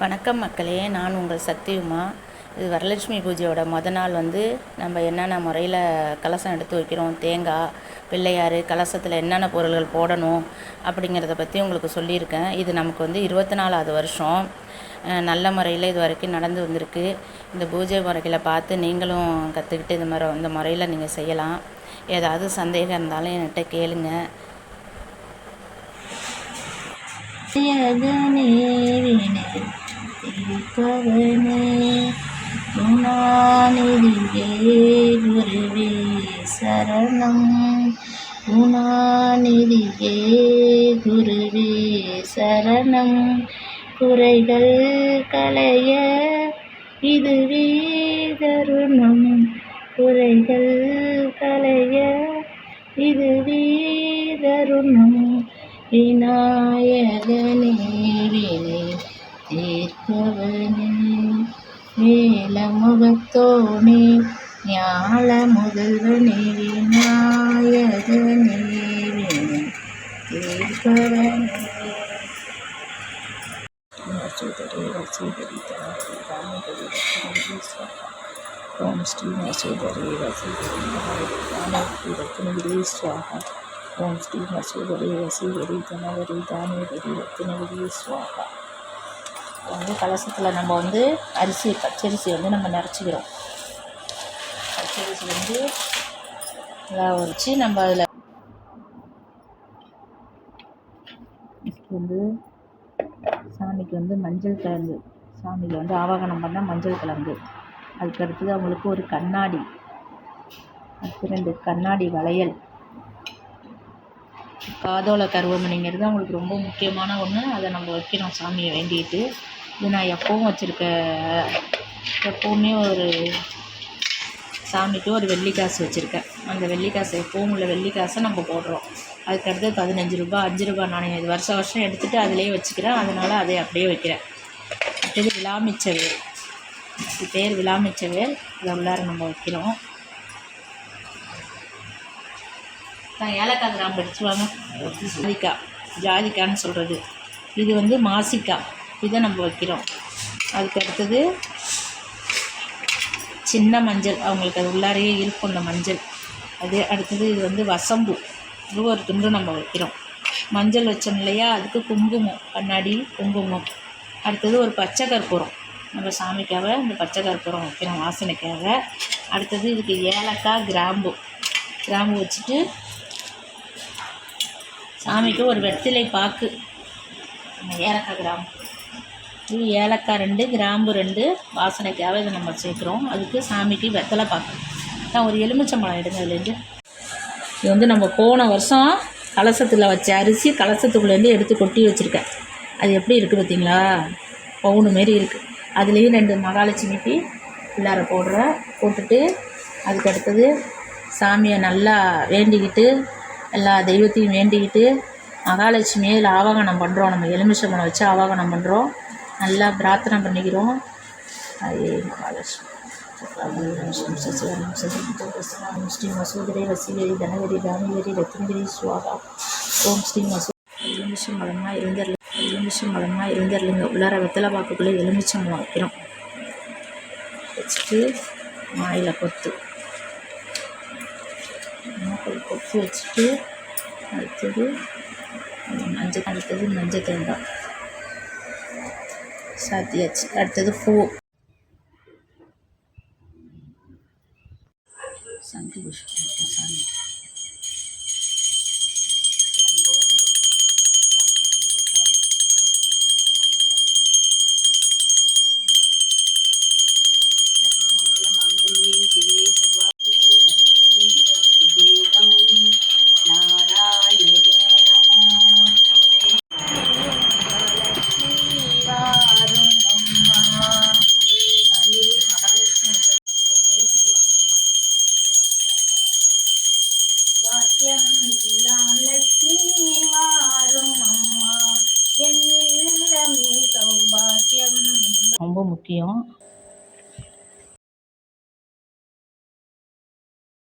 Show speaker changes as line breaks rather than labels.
வணக்கம் மக்களே நான் உங்கள் சக்தியுமா இது வரலட்சுமி பூஜையோட மொதல் நாள் வந்து நம்ம என்னென்ன முறையில் கலசம் எடுத்து வைக்கிறோம் தேங்காய் பிள்ளையார் கலசத்தில் என்னென்ன பொருள்கள் போடணும் அப்படிங்கிறத பற்றி உங்களுக்கு சொல்லியிருக்கேன். இது நமக்கு வந்து இருபத்தி நாலாவது வருஷம் நல்ல முறையில் இது வரைக்கும் நடந்து வந்திருக்கு. இந்த பூஜை முறைகளை பார்த்து நீங்களும் கற்றுக்கிட்டு இந்த மாதிரி இந்த முறையில் நீங்கள் செய்யலாம். ஏதாவது சந்தேகம் இருந்தாலும் என்கிட்ட கேளுங்க.
வினை இருக்கவனே குணாநிதியே குருவே சரணம். குணாநிதியே குருவே சரணம். குறைகள் களைய இதுவே தருணம். குறைகள் களைய இதுவே தருணம். விநாயகனே வினை தீர்ப்பவனே வேலமுகத்தோனே ஞாழ முதல்வனே விநாயகனே வினை தீர்ப்பவனே ஓம் ஸ்ரீ மசோதரே வசீகரி தானே ரத்னகிரி ஸ்வாஹா ஓம் ஸ்ரீ மசோதரே வசீகரி தனவரி தானே ரத்னகிரி ஸ்வாஹா வந்து கலசத்தில் நம்ம வந்து அரிசி பச்சரிசி வந்து நம்ம நிறச்சிக்கிறோம். பச்சரிசி வந்து நல்லா வச்சு நம்ம அதில் வந்து சாமிக்கு வந்து மஞ்சள் கிழங்கு. சாமிக்கு வந்து ஆவாகனம் பண்ணால் மஞ்சள் கிழங்கு. அதுக்கு அடுத்தது அவங்களுக்கு ஒரு கண்ணாடி. அடுத்து ரெண்டு கண்ணாடி வளையல். காதோல கருவமணிங்கிறது அவங்களுக்கு ரொம்ப முக்கியமான ஒன்று அதை நம்ம வைக்கணும் சாமியை வேண்டிட்டு. இது நான் எப்பவும் வச்சுருக்க எப்போவுமே ஒரு சாமிக்கு ஒரு வெள்ளிக்காசு வச்சுருக்கேன். அந்த வெள்ளிக்காசு எப்பவும் உள்ள வெள்ளிக்காசை நம்ம போடுறோம். அதுக்கடுத்து பதினஞ்சு ரூபா அஞ்சு ரூபா நாணயம் இது வருஷம் வருஷம் எடுத்துகிட்டு அதிலே வச்சுக்கிறேன். அதனால் அதை அப்படியே வைக்கிறேன். அடுத்தது விலாமிச்சவேல் இது பேர் விலாமிச்சவேல் அதை உள்ளார நம்ம வைக்கிறோம். நான் ஏலக்காய் கிராம்பு அடிச்சுவாங்க ஜாதிக்காய் ஜாதிக்கான்னு சொல்கிறது இது வந்து மாசிக்காய் இதை நம்ம வைக்கிறோம். அதுக்கு அடுத்தது சின்ன மஞ்சள். அவங்களுக்கு அது உள்ளாரையே இருக்கும் இந்த மஞ்சள். அது அடுத்தது இது வந்து வசம்பு. இது ஒரு துண்டு நம்ம வைக்கிறோம். மஞ்சள் வச்சோம் இல்லையா? அதுக்கு குங்குமம். கண்ணாடி குங்குமம். அடுத்தது ஒரு பச்சை கற்பூரம். நம்ம சாமிக்காக இந்த பச்சை கற்பூரம் வைக்கிறோம் வாசனைக்காக. அடுத்தது இதுக்கு ஏலக்காய் கிராம்பு. கிராம்பு வச்சுட்டு சாமிக்கு ஒரு வெத்திலை பாக்கு. ஏலக்காய் கிராம்பு. இது ஏலக்காய் ரெண்டு கிராம்பு ரெண்டு வாசனைக்காக இதை நம்ம சேர்க்குறோம். அதுக்கு சாமிக்கு வெத்தலை பாக்கு. நான் ஒரு எலுமிச்சம்பழம் எடுங்க அதுலேருந்து. இது வந்து நம்ம போன வருஷம் கலசத்தில் வச்ச அரிசி கலசத்துக்குள்ளேருந்து எடுத்து கொட்டி வச்சுருக்கேன். அது எப்படி இருக்குது பார்த்தீங்களா? பவுனு மாரி இருக்குது அதுலேயும் ரெண்டு மகாலட்சுமிக்கு உள்ளார போடுறேன் போட்டுட்டு அதுக்கு அடுத்தது சாமியை நல்லா வேண்டிக்கிட்டு எல்லா தெய்வத்தையும் வேண்டிக்கிட்டு மகாலட்சுமியை இதில் ஆவாகனம் பண்ணுறோம் நம்ம எலுமிச்சம்பழம் வச்சு ஆவாகனம் பண்ணுறோம் நல்லா பிரார்த்தனை பண்ணிக்கிறோம். அதே மகாலட்சுமி. ஸ்ரீ மசூதரே வசீகரி தனகரி தானிகரி ரத்னகிரி சுவாகா. ஓம் ஸ்ரீ மசூ எலுமிச்சம் மலமாக இருந்தர்ல எலுமிச்சம் மலமாக இருந்தர்லுங்க உள்ளார வெத்தலை பாக்குக்குள்ளே எலுமிச்சம் மலம் வைக்கிறோம். வச்சுட்டு மாயில கொத்து. கொத்து வச்சுட்டு அடுத்தது மஞ்சள் அடுத்தது மஞ்சள் தேங்காய். சாத்தியாச்சு. அடுத்தது பூ. சங்கு புஷ்பம். சாமி முக்கியம்